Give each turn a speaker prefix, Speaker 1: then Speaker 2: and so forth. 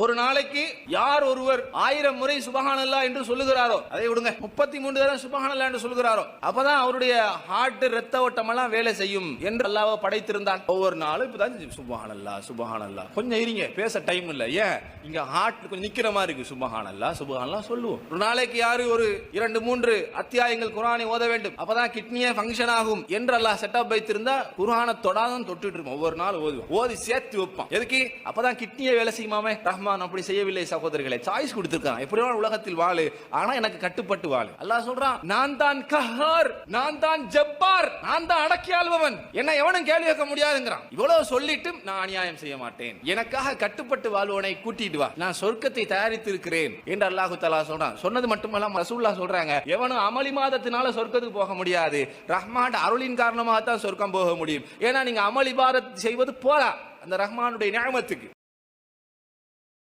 Speaker 1: ஒரு நாளைக்கு யார் ஒருவர் ஆயிரம் முறை சுபஹானல்லா என்று சொல்லுகிறாரோ அதை விடுங்க. முப்பத்தி மூன்று தடவை சுபஹானல்லா என்று சொல்லுகிறாரோ அப்பதான் அவருடைய ஹார்ட் ரத்த ஓட்டம் எல்லாம் வேலை செய்யும் என்று அல்லாஹ் படைத்திருந்தான். ஒவ்வொரு நாளும் இப்பதான் சுபஹானல்லா சுபஹானல்லா. கொஞ்சம் இருங்க பேச டைம் இல்ல. ஏன்? இங்க ஹார்ட் கொஞ்சம் நிக்கிற மாதிரி இருக்கு. சுபஹானல்லா சுபஹானல்லா சொல்லுவோம். ஒரு நாளைக்கு யாரு ஒரு இரண்டு மூன்று அத்தியாயங்கள் குரானை ஓத வேண்டும்? அப்பதான் கிட்னியே ஃபங்க்ஷன் ஆகும் என்று அல்லாஹ் செட்டப் வைத்திருந்தா குரானை தொடாதான் தொட்டுட்டு இருக்கும் ஒவ்வொரு நாள் ஓதுவோம் ஓதி சேர்த்து வைப்பான். எதுக்கு? அப்பதான் கிட்னியே வேலை செய்யுமாமே? ரஹ்மான் அப்படி செய்யவில்லை சகோதரர்களை. சாய்ஸ் கொடுத்திருக்கான். எப்படி உலகத்தில் வாழு. ஆனா எனக்கு கட்டுப்பட்டு வாழு. அல்லாஹ் சொல்றான் நான் தான் கஹார் நான் தான் ஜப்பார் நான் தான் அடக்கி ஆள்பவன் என்ன எவனும் கேள்வி கேட்க முடியாதுங்கிறான். இவ்வளவு சொல்லிட்டும் நான் அநியாயம் செய்ய மாட்டேன். எனக்காக கட்டுப்பட்டு வாழ்வனை கூட்டிட்டு வா. நான் சொர்க்கத்தை தயாரித்து இருக்கிறேன் என்று அல்லாஹு தலா சொல்றான். சொன்னது மட்டுமல்லாம ரசூல்லா சொல்றாங்க எவனும் அமளி மாதத்தினால சொர்க்கத்துக்கு போக முடியாது. ரஹ்மான் அருளின் காரணமாக தான் சொர்க்கம் போக முடியும். ஏன்னா நீங்க அமளி பாரத் செய்வது போல அந்த ரஹ்மானுடைய நியமத்துக்கு.